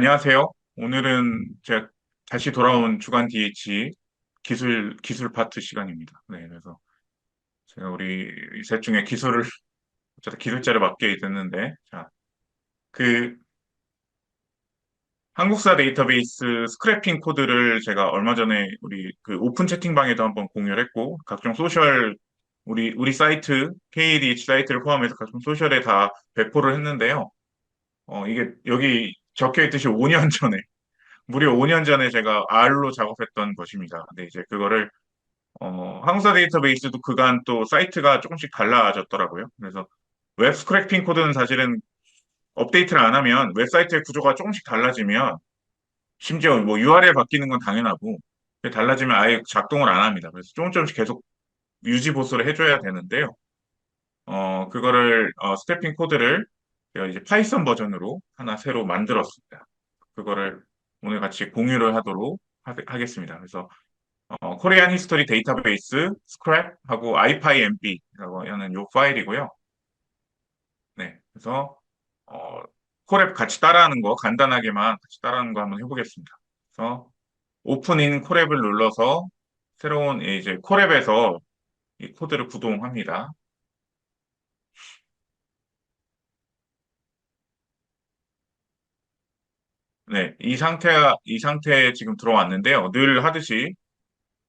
안녕하세요. 오늘은 제가 다시 돌아온 주간 DH 기술, 기술 파트 시간입니다. 네, 그래서 제가 우리 셋 중에 기술을, 어쨌든 기술자를 맡게 됐는데, 자, 그, 한국사 데이터베이스 스크래핑 코드를 제가 얼마 전에 우리 그 오픈 채팅방에도 한번 공유를 했고, 각종 소셜, 우리, 우리 사이트, KDH 사이트를 포함해서 각종 소셜에 다 배포를 했는데요. 어, 이게 여기 적혀 있듯이 5년 전에 무려 5년 전에 제가 R로 작업했던 것입니다. 근데 이제 그거를 어, 항사 데이터베이스도 그간 또 사이트가 조금씩 달라졌더라고요. 그래서 웹 스크래핑 코드는 사실은 업데이트를 안 하면 웹사이트의 구조가 조금씩 달라지면 심지어 뭐 URL 바뀌는 건 당연하고 달라지면 아예 작동을 안 합니다. 그래서 조금 조금씩 계속 유지 보수를 해줘야 되는데요. 어, 그거를 어, 스태핑 코드를 제가 이제 파이썬 버전으로 하나 새로 만들었습니다. 그거를 오늘 같이 공유를 하도록 하, 겠습니다 그래서 어, 코리안 히스토리 데이터베이스 스크랩하고 ipynb라고 하는 요 파일이고요. 네, 그래서 어, 코랩 같이 따라하는 거 간단하게만 같이 따라하는 거 한번 해보겠습니다. 그래서 오픈인 코랩을 눌러서 새로운 이제 코랩에서 이 코드를 구동합니다. 네, 이 상태가, 이 상태에 지금 들어왔는데요. 늘 하듯이,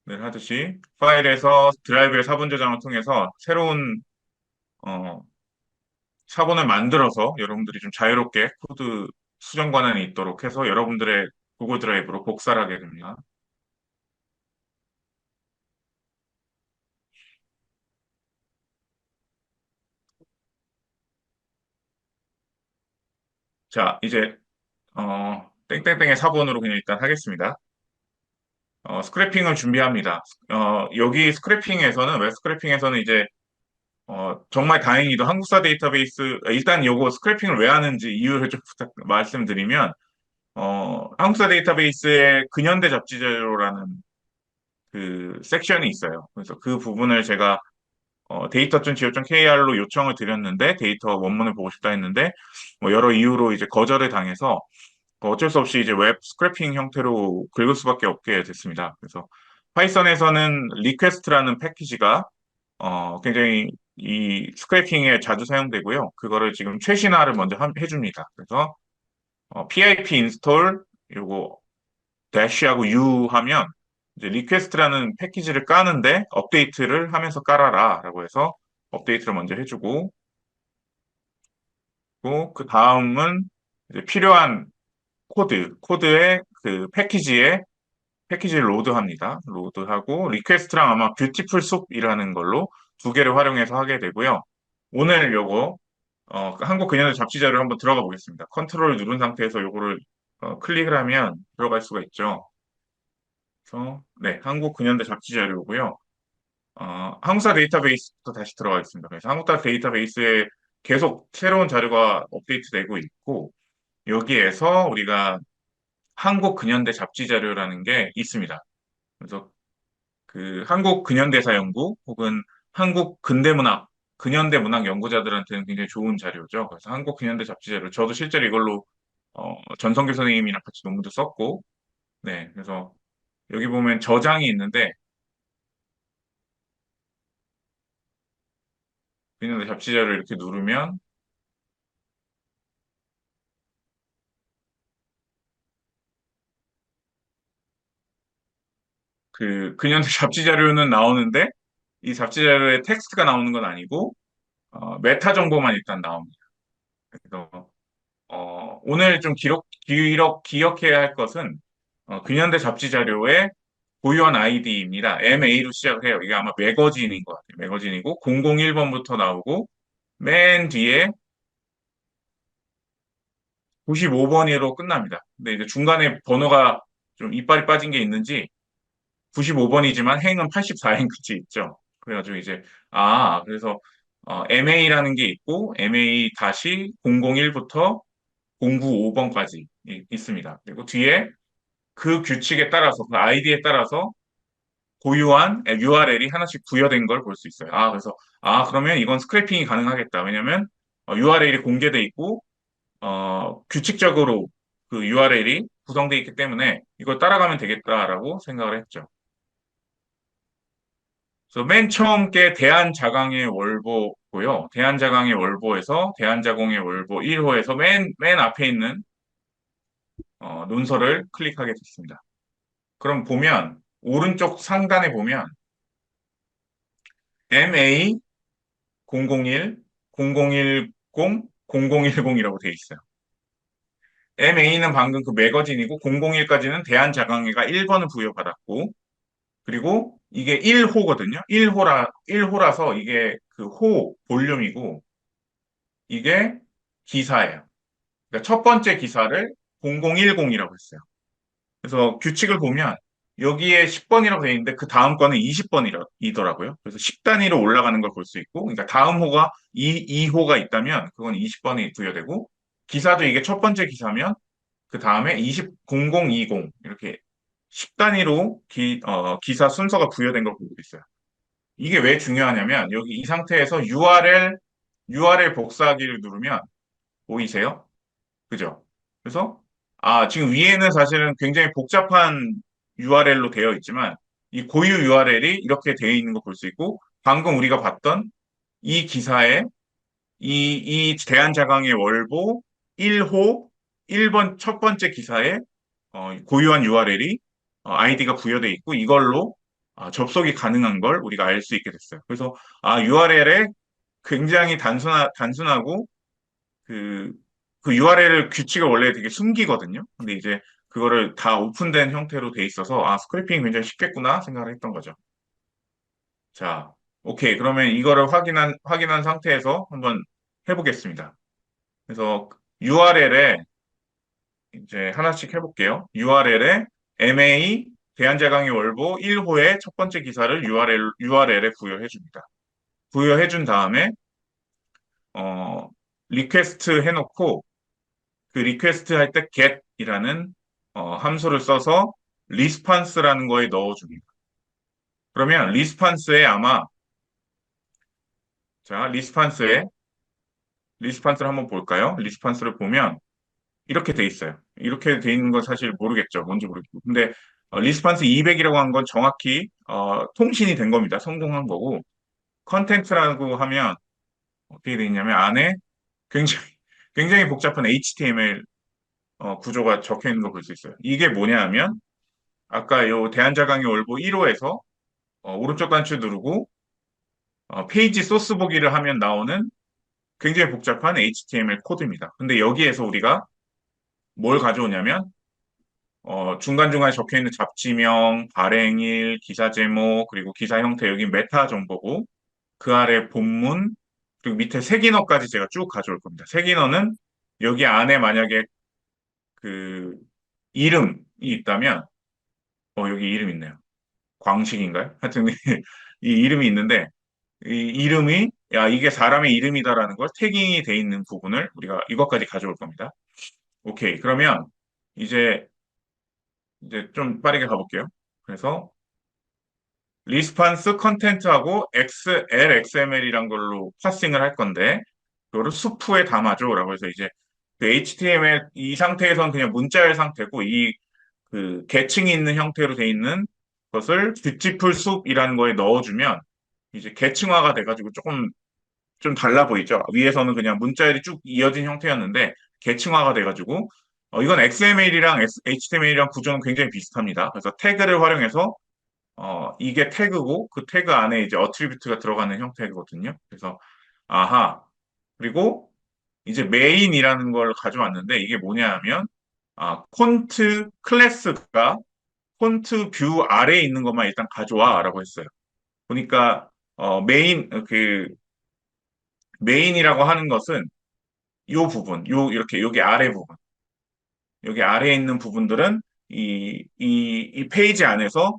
늘 하듯이, 파일에서 드라이브의 사본 저장을 통해서 새로운, 어, 사본을 만들어서 여러분들이 좀 자유롭게 코드 수정 권한이 있도록 해서 여러분들의 구글 드라이브로 복사를 하게 됩니다. 자, 이제, 어, 땡땡땡의 사본으로 그냥 일단 하겠습니다. 어, 스크래핑을 준비합니다. 어, 여기 스크래핑에서는, 웹 스크래핑에서는 이제, 어, 정말 다행히도 한국사 데이터베이스, 일단 요거 스크래핑을 왜 하는지 이유를 좀 부탁, 말씀드리면, 어, 한국사 데이터베이스의 근현대 잡지 자료라는 그 섹션이 있어요. 그래서 그 부분을 제가 어, 데이터.go.kr로 요청을 드렸는데 데이터 원문을 보고 싶다 했는데 뭐 여러 이유로 이제 거절을 당해서 어쩔 수 없이 이제 웹 스크래핑 형태로 긁을 수밖에 없게 됐습니다. 그래서 파이썬에서는 리퀘스트라는 패키지가 어, 굉장히 이 스크래핑에 자주 사용되고요. 그거를 지금 최신화를 먼저 한, 해줍니다. 그래서 어, pip 인스톨 요거 대시하고 u 하면 이제 리퀘스트라는 패키지를 까는데 업데이트를 하면서 깔아라 라고 해서 업데이트를 먼저 해주고 그 다음은 필요한 코드, 코드의 그 패키지에 패키지를 로드합니다. 로드하고 리퀘스트랑 아마 뷰티풀 숲이라는 걸로 두 개를 활용해서 하게 되고요. 오늘 요거 어, 한국 그녀의 잡지 자료를 한번 들어가 보겠습니다. 컨트롤 누른 상태에서 요거를 어, 클릭을 하면 들어갈 수가 있죠. 그래서 네, 한국 근현대 잡지 자료고요. 어, 한국사 데이터베이스부터 다시 들어가 있습니다. 그래서 한국사 데이터베이스에 계속 새로운 자료가 업데이트되고 있고 여기에서 우리가 한국 근현대 잡지 자료라는 게 있습니다. 그래서 그 한국 근현대사 연구 혹은 한국 근대문학 근현대 문학 연구자들한테는 굉장히 좋은 자료죠. 그래서 한국 근현대 잡지 자료 저도 실제로 이걸로 어, 전성규 선생님이랑 같이 논문도 썼고 네 그래서 여기 보면 저장이 있는데 근현대 잡지 자료를 이렇게 누르면 그 근현대 잡지 자료는 나오는데 이 잡지 자료에 텍스트가 나오는 건 아니고 어, 메타 정보만 일단 나옵니다. 그래서 어, 오늘 좀 기록, 기록 기억해야 할 것은 어, 근현대 잡지 자료의 고유한 아이디입니다. MA로 시작을 해요. 이게 아마 매거진인 것 같아요. 매거진이고 001번부터 나오고 맨 뒤에 95번으로 끝납니다. 근데 이제 중간에 번호가 좀 이빨이 빠진 게 있는지 95번이지만 행은 84행 끝이 있죠. 그래가지고 이제 아 그래서 어, MA라는 게 있고 MA 다시 001부터 095번까지 있습니다. 그리고 뒤에 그 규칙에 따라서 그 아이디에 따라서 고유한 URL이 하나씩 부여된 걸 볼 수 있어요. 아 그래서 아 그러면 이건 스크래핑이 가능하겠다. 왜냐면 어, URL이 공개돼 있고 어, 규칙적으로 그 URL이 구성되어 있기 때문에 이걸 따라가면 되겠다라고 생각을 했죠. 그래서 맨 처음 게 대한자강의 월보고요. 대한자강의 월보에서 대한자공의 월보 1호에서 맨, 맨 앞에 있는 어, 논설을 클릭하게 됐습니다. 그럼 보면 오른쪽 상단에 보면 MA 001, 0010, 0010이라고 되어 있어요. MA는 방금 그 매거진이고 001까지는 대한자강회가 1번을 부여받았고 그리고 이게 1호거든요. 1호라 1호라서 이게 그 호 볼륨이고 이게 기사예요. 그러니까 첫 번째 기사를 0010이라고 했어요. 그래서 규칙을 보면 여기에 10번이라고 되어 있는데 그 다음 거는 20번이더라고요. 그래서 10단위로 올라가는 걸 볼 수 있고, 그러니까 다음 호가 2, 2호가 있다면 그건 20번이 부여되고, 기사도 이게 첫 번째 기사면 그 다음에 20, 0020 이렇게 10단위로 기, 어, 기사 순서가 부여된 걸 보고 있어요. 이게 왜 중요하냐면 여기 이 상태에서 URL, URL 복사하기를 누르면 보이세요? 그죠? 그래서 아, 지금 위에는 사실은 굉장히 복잡한 URL로 되어 있지만 이 고유 URL이 이렇게 되어 있는 거 볼 수 있고 방금 우리가 봤던 이 기사에 이, 이 대한자강의 월보 1호 1번 첫 번째 기사에 어, 고유한 URL이 어, 아이디가 부여돼 있고 이걸로 아, 접속이 가능한 걸 우리가 알 수 있게 됐어요. 그래서 아, URL에 굉장히 단순하, 단순하고 그, 그 URL 규칙을 원래 되게 숨기거든요. 근데 이제 그거를 다 오픈된 형태로 돼 있어서 아, 스크래핑이 굉장히 쉽겠구나 생각을 했던 거죠. 자, 오케이. 그러면 이거를 확인한, 확인한 상태에서 한번 해보겠습니다. 그래서 URL에 이제 하나씩 해볼게요. URL에 MA 대한제강의 월보 1호의 첫 번째 기사를 URL, URL에 부여해 줍니다. 부여해 준 다음에 어, 리퀘스트 해놓고 그 리퀘스트 할 때 get이라는 어, 함수를 써서 리스판스라는 거에 넣어줍니다. 그러면 리스판스에 아마 자 리스판스에 리스판스를 한번 볼까요? 리스판스를 보면 이렇게 돼 있어요. 이렇게 돼 있는 건 사실 모르겠죠. 뭔지 모르겠고. 근데 어, 리스판스 200이라고 한 건 정확히 어, 통신이 된 겁니다. 성공한 거고 컨텐츠라고 하면 어떻게 돼 있냐면 안에 굉장히 굉장히 복잡한 HTML 어, 구조가 적혀 있는 걸 볼 수 있어요. 이게 뭐냐 하면 아까 요 대한자강의 월보 1호에서 어, 오른쪽 단추 누르고 어, 페이지 소스 보기를 하면 나오는 굉장히 복잡한 HTML 코드입니다. 근데 여기에서 우리가 뭘 가져오냐면 어, 중간중간에 적혀 있는 잡지명, 발행일, 기사 제목, 그리고 기사 형태 여기 메타 정보고 그 아래 본문 그리고 밑에 색인어까지 제가 쭉 가져올 겁니다. 색인어는 여기 안에 만약에 그 이름이 있다면 어 여기 이름 있네요. 광식인가요? 하여튼 이 이름이 있는데 이 이름이 야 이게 사람의 이름이다라는 걸 태깅이 돼 있는 부분을 우리가 이것까지 가져올 겁니다. 오케이 그러면 이제 이제 좀 빠르게 가볼게요. 그래서 리스판스 컨텐츠하고 X, LXML이란 걸로 파싱을 할 건데 그거를 수프에 담아줘라고 해서 이제 그 HTML 이 상태에서는 그냥 문자열 상태고 이 그 계층이 있는 형태로 돼 있는 것을 뷰티풀 숲이라는 거에 넣어주면 이제 계층화가 돼가지고 조금 좀 달라 보이죠. 위에서는 그냥 문자열이 쭉 이어진 형태였는데 계층화가 돼가지고 어, 이건 XML이랑 HTML이랑 구조는 굉장히 비슷합니다. 그래서 태그를 활용해서 어, 이게 태그고 그 태그 안에 이제 어트리뷰트가 들어가는 형태거든요. 그래서 아하 그리고 이제 메인이라는 걸 가져왔는데 이게 뭐냐 하면 아, 폰트 클래스가 폰트 뷰 아래에 있는 것만 일단 가져와라고 했어요. 보니까 어, 메인 그 메인이라고 하는 것은 이 부분, 요 이렇게 여기 아래 부분, 여기 아래에 있는 부분들은 이, 이, 이 페이지 안에서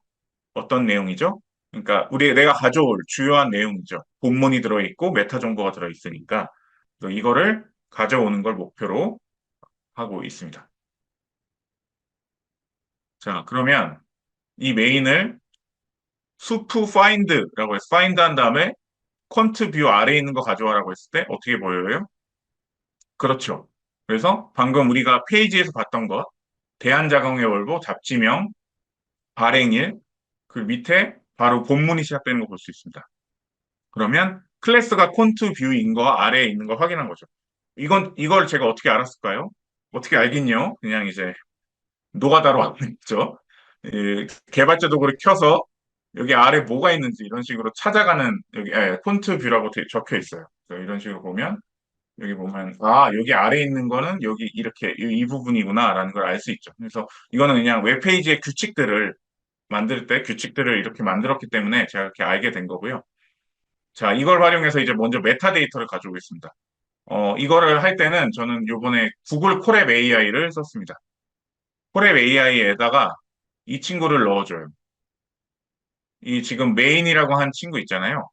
어떤 내용이죠? 그러니까 우리 내가 가져올 주요한 내용이죠. 본문이 들어있고 메타 정보가 들어있으니까 이거를 가져오는 걸 목표로 하고 있습니다. 자, 그러면 이 메인을 수프 find라고 해서 find 한 다음에 퀀트 뷰 아래에 있는 거 가져와라고 했을 때 어떻게 보여요? 그렇죠. 그래서 방금 우리가 페이지에서 봤던 것, 대한자강의 월보, 잡지명, 발행일, 그 밑에 바로 본문이 시작되는 거 볼 수 있습니다. 그러면 클래스가 콘트 뷰인 거 아래에 있는 거 확인한 거죠. 이건 이걸 제가 어떻게 알았을까요? 어떻게 알겠냐? 그냥 이제 노가다로 왔죠. 개발자 도구를 켜서 여기 아래 뭐가 있는지 이런 식으로 찾아가는 여기 예, 콘트 뷰라고 되- 적혀 있어요. 이런 식으로 보면 여기 보면 아 여기 아래 있는 거는 여기 이렇게 이, 이 부분이구나라는 걸 알 수 있죠. 그래서 이거는 그냥 웹페이지의 규칙들을 만들 때 규칙들을 이렇게 만들었기 때문에 제가 이렇게 알게 된 거고요. 자, 이걸 활용해서 이제 먼저 메타데이터를 가져오겠습니다. 어, 이거를 할 때는 저는 요번에 구글 콜앱 AI를 썼습니다. 콜앱 AI에다가 이 친구를 넣어줘요. 이 지금 메인이라고 한 친구 있잖아요.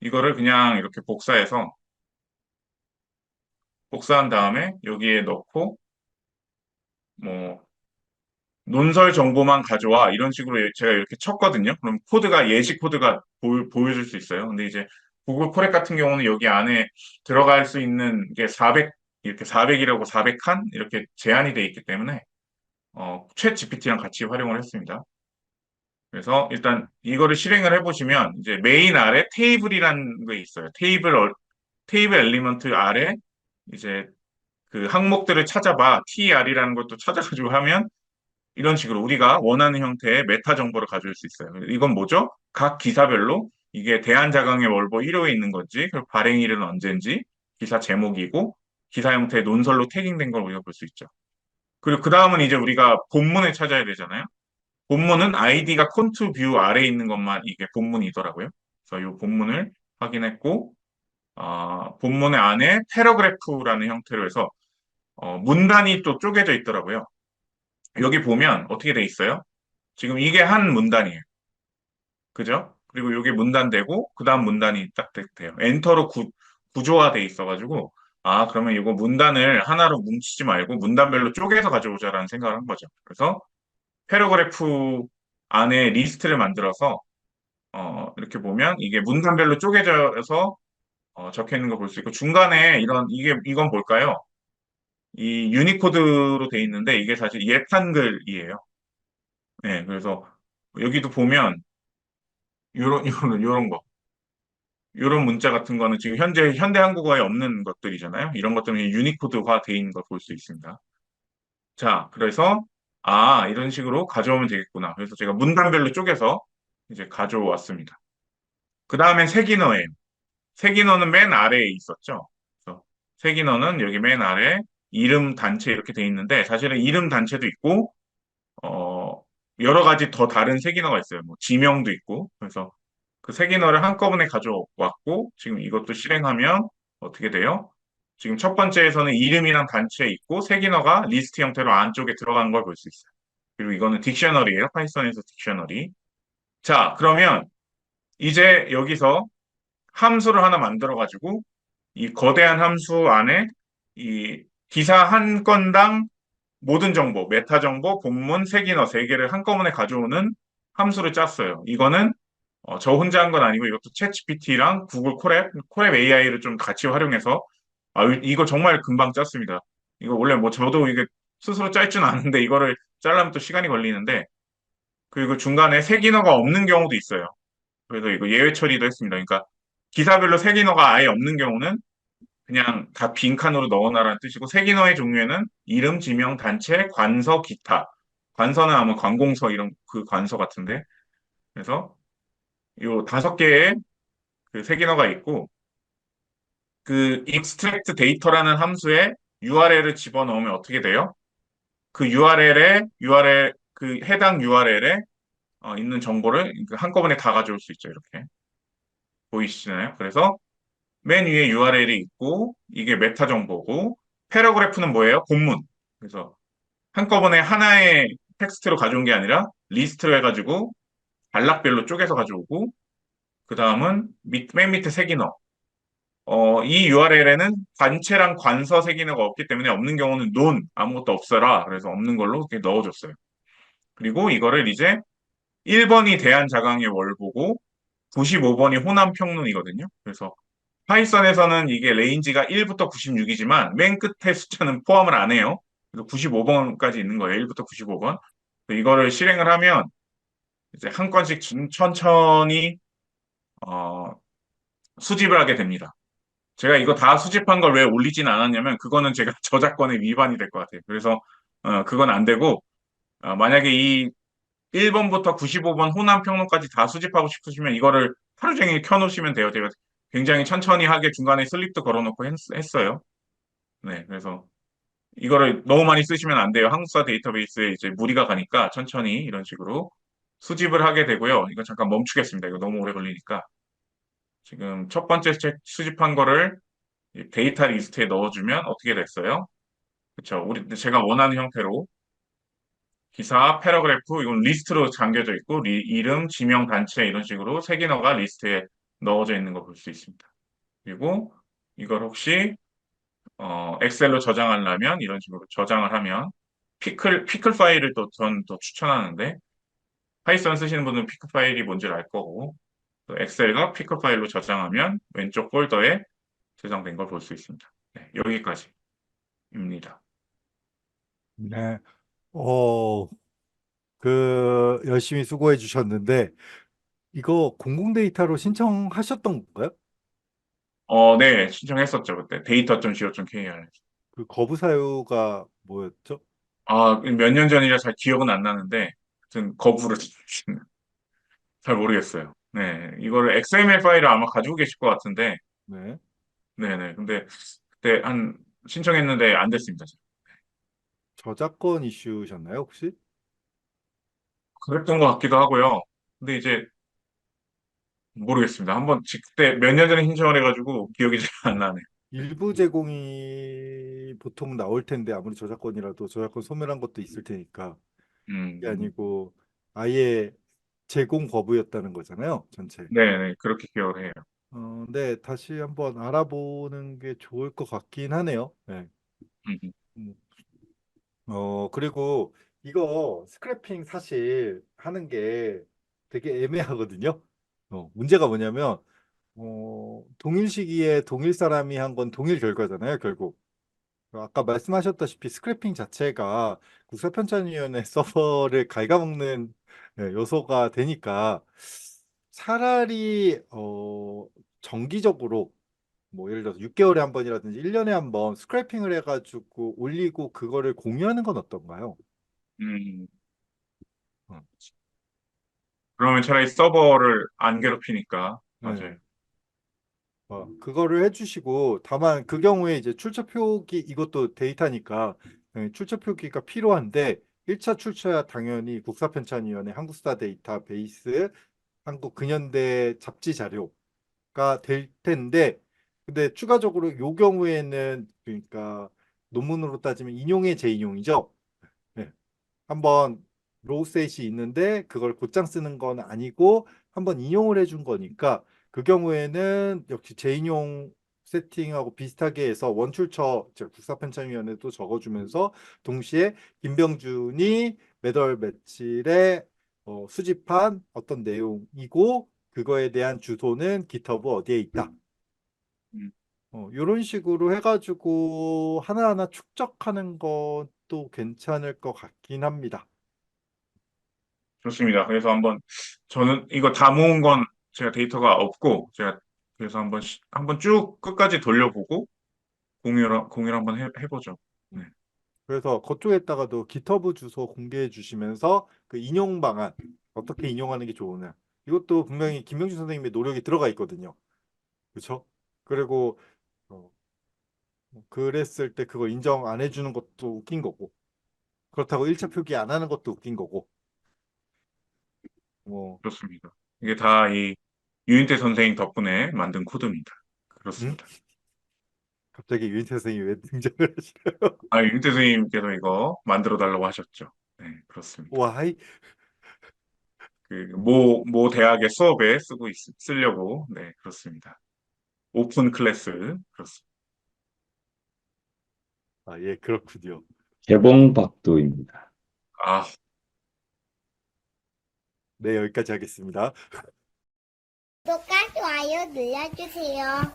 이거를 그냥 이렇게 복사해서 복사한 다음에 여기에 넣고 뭐 논설 정보만 가져와 이런 식으로 제가 이렇게 쳤거든요. 그럼 코드가 예시 코드가 보, 보여줄 수 있어요. 근데 이제 구글 콜앱 같은 경우는 여기 안에 들어갈 수 있는 게 400, 이렇게 400이라고 400칸 이렇게 제한이 돼 있기 때문에 어, 챗 GPT랑 같이 활용을 했습니다. 그래서 일단 이거를 실행을 해보시면 이제 메인 아래 테이블이라는 게 있어요. 테이블 어- 테이블 엘리먼트 아래 이제 그 항목들을 찾아봐 TR이라는 것도 찾아가지고 하면 이런 식으로 우리가 원하는 형태의 메타 정보를 가져올 수 있어요. 이건 뭐죠? 각 기사별로 이게 대한자강의 월보 1호에 있는 건지, 그리고 발행일은 언제인지, 기사 제목이고, 기사 형태의 논설로 태깅된 걸 우리가 볼 수 있죠. 그리고 그 다음은 이제 우리가 본문을 찾아야 되잖아요. 본문은 아이디가 콘트 뷰 아래에 있는 것만 이게 본문이더라고요. 그래서 이 본문을 확인했고, 어, 본문의 안에 패러그래프라는 형태로 해서 어, 문단이 또 쪼개져 있더라고요. 여기 보면 어떻게 돼 있어요? 지금 이게 한 문단이에요. 그죠? 그리고 여기 문단 되고 그 다음 문단이 딱 돼요. 엔터로 구, 구조화돼 있어가지고 아 그러면 이거 문단을 하나로 뭉치지 말고 문단별로 쪼개서 가져오자라는 생각을 한 거죠. 그래서 패러그래프 안에 리스트를 만들어서 어, 이렇게 보면 이게 문단별로 쪼개져서 어, 적혀 있는 거볼수 있고 중간에 이런 이게 이건 뭘까요? 이 유니코드로 돼 있는데 이게 사실 옛 한글이에요. 네, 그래서 여기도 보면 요런 요런 요런 거 요런 문자 같은 거는 지금 현재 현대 한국어에 없는 것들이잖아요. 이런 것들은 유니코드화 돼 있는 걸 볼 수 있습니다. 자, 그래서 아 이런 식으로 가져오면 되겠구나. 그래서 제가 문단별로 쪼개서 이제 가져왔습니다. 그 다음엔 색인어예요. 색인어는 맨 아래에 있었죠. 색인어는 여기 맨 아래 이름 단체 이렇게 돼 있는데 사실은 이름 단체도 있고 어 여러 가지 더 다른 색인어가 있어요. 뭐 지명도 있고 그래서 그 색인어를 한꺼번에 가져왔고 지금 이것도 실행하면 어떻게 돼요? 지금 첫 번째에서는 이름이랑 단체 있고 색인어가 리스트 형태로 안쪽에 들어간 걸 볼 수 있어요. 그리고 이거는 딕셔너리예요. 파이썬에서 딕셔너리. 자, 그러면 이제 여기서 함수를 하나 만들어 가지고 이 거대한 함수 안에 이 기사 한 건당 모든 정보, 메타 정보, 본문, 색인어 세 개를 한꺼번에 가져오는 함수를 짰어요. 이거는 어, 저 혼자 한 건 아니고 이것도 챗GPT랑 구글 콜앱, 콜앱 AI를 좀 같이 활용해서 아, 이거 정말 금방 짰습니다. 이거 원래 뭐 저도 이게 스스로 짤 줄 아는데 이거를 짤려면 또 시간이 걸리는데 그리고 중간에 색인어가 없는 경우도 있어요. 그래서 이거 예외 처리도 했습니다. 그러니까 기사별로 색인어가 아예 없는 경우는 그냥 다 빈칸으로 넣어놔라는 뜻이고 색인어의 종류에는 이름, 지명, 단체, 관서, 기타. 관서는 아마 관공서 이런 그 관서 같은데 그래서 요 다섯 개의 그 색인어가 있고 그 extract data라는 함수에 URL을 집어넣으면 어떻게 돼요? 그 URL에 URL 그 해당 URL에 어, 있는 정보를 그 한꺼번에 다 가져올 수 있죠. 이렇게 보이시나요? 그래서 맨 위에 URL이 있고 이게 메타 정보고 패러그래프는 뭐예요? 본문. 그래서 한꺼번에 하나의 텍스트로 가져온 게 아니라 리스트로 해가지고 단락별로 쪼개서 가져오고 그 다음은 맨 밑에 색인어. 어, 이 URL에는 단체랑 관서 색인어가 없기 때문에 없는 경우는 논 아무것도 없어라. 그래서 없는 걸로 넣어줬어요. 그리고 이거를 이제 1번이 대한자강의 월보고 95번이 호남 평론이거든요. 그래서 파이썬에서는 이게 레인지가 1부터 96이지만 맨 끝에 숫자는 포함을 안 해요. 그래서 95번까지 있는 거예요. 1부터 95번. 이거를 실행을 하면 이제 한 건씩 준- 천천히 어, 수집을 하게 됩니다. 제가 이거 다 수집한 걸 왜 올리진 않았냐면 그거는 제가 저작권에 위반이 될 것 같아요. 그래서 어, 그건 안 되고 어, 만약에 이 1번부터 95번 호남 평론까지 다 수집하고 싶으시면 이거를 하루 종일 켜놓으시면 돼요. 제가 굉장히 천천히 하게 중간에 슬립도 걸어놓고 했, 했어요. 네, 그래서 이거를 너무 많이 쓰시면 안 돼요. 한국사 데이터베이스에 이제 무리가 가니까 천천히 이런 식으로 수집을 하게 되고요. 이거 잠깐 멈추겠습니다. 이거 너무 오래 걸리니까. 지금 첫 번째 책 수집한 거를 이 데이터 리스트에 넣어주면 어떻게 됐어요? 그쵸. 우리, 제가 원하는 형태로 기사, 패러그래프, 이건 리스트로 잠겨져 있고, 리- 이름, 지명, 단체 이런 식으로 세 개너가 리스트에 넣어져 있는 거 볼 수 있습니다. 그리고 이걸 혹시 어, 엑셀로 저장하려면 이런 식으로 저장을 하면 피클 피클 파일을 또전또 추천하는데 파이썬 쓰시는 분은 피클 파일이 뭔지를 알 거고 또 엑셀과 피클 파일로 저장하면 왼쪽 폴더에 저장된 걸 볼 수 있습니다. 네, 여기까지입니다. 네. 어, 그, 열심히 수고해 주셨는데, 이거 공공 데이터로 신청하셨던 건가요? 어, 네, 신청했었죠 그때 데이터.co.kr. 그 거부 사유가 뭐였죠? 아, 몇 년 전이라 잘 기억은 안 나는데 하여튼 거부를 잘 모르겠어요. 네, 이거를 XML 파일을 아마 가지고 계실 것 같은데 네. 네네. 근데 그때 한 신청했는데 안 됐습니다. 저작권 이슈셨나요, 혹시? 그랬던 것 같기도 하고요. 근데 이제 모르겠습니다. 한번 지- 그때 몇 년 전에 신청을 해가지고 기억이 잘 안 나네. 일부 제공이 보통 나올 텐데, 아무리 저작권이라도 저작권 소멸한 것도 있을 테니까. 음, 그게 아니고, 아예 제공 거부였다는 거잖아요, 전체. 네네. 그렇게 기억을 해요. 어, 네, 다시 한번 알아보는 게 좋을 것 같긴 하네요. 네. 음, 음. 어, 그리고 이거 스크래핑 사실 하는 게 되게 애매하거든요. 어, 문제가 뭐냐면, 어, 동일 시기에 동일 사람이 한 건 동일 결과잖아요, 결국. 아까 말씀하셨다시피 스크래핑 자체가 국사편찬위원회 서버를 갉아먹는 네, 요소가 되니까 차라리 어, 정기적으로 뭐 예를 들어서 6개월에 한 번이라든지 1년에 한 번 스크래핑을 해가지고 올리고 그거를 공유하는 건 어떤가요? 음. 어. 그러면 차라리 서버를 안 괴롭히니까 맞아요. 네. 어, 그거를 해주시고 다만 그 경우에 이제 출처 표기 이것도 데이터니까 네, 출처 표기가 필요한데 1차 출처야 당연히 국사편찬위원회 한국스타 데이터베이스 한국 근현대 잡지 자료가 될 텐데 근데 추가적으로 요 경우에는 그러니까 논문으로 따지면 인용의 재인용이죠. 네. 한번 로우셋이 있는데 그걸 곧장 쓰는 건 아니고 한번 인용을 해준 거니까 그 경우에는 역시 재인용 세팅하고 비슷하게 해서 원출처 즉 국사편찬위원회도 적어주면서 동시에 김병준이 매달 며칠에 어, 수집한 어떤 내용이고 그거에 대한 주소는 GitHub 어디에 있다. 음. 어, 이런 식으로 해가지고 하나하나 축적하는 것도 괜찮을 것 같긴 합니다. 좋습니다. 그래서 한번 저는 이거 다 모은 건 제가 데이터가 없고 제가 그래서 한번 시- 한번 쭉 끝까지 돌려보고 공유를 공유를 한번 해, 해보죠. 그래서 그쪽에다가도 GitHub 주소 공개해 주시면서 그 인용 방안 어떻게 인용하는 게 좋으냐 이것도 분명히 김명준 선생님의 노력이 들어가 있거든요. 그렇죠? 그리고 어, 그랬을 때 그거 인정 안 해주는 것도 웃긴 거고 그렇다고 1차 표기 안 하는 것도 웃긴 거고 뭐 좋습니다. 이게 다 이 유인태 선생님 덕분에 만든 코드입니다. 그렇습니다. 갑자기 유인태 선생님이 왜 등장을 하시나요? 아, 유인태 선생님께서 이거 만들어 달라고 하셨죠. 네, 그렇습니다. 와, 하이 그 모, 모 대학의 수업에 쓰고 있, 쓰려고 네, 그렇습니다. 오픈 클래스 그렇습니다. 아, 예, 그렇군요. 개봉박도입니다. 아, 네, 여기까지 하겠습니다. 구독과 좋아요 눌러주세요.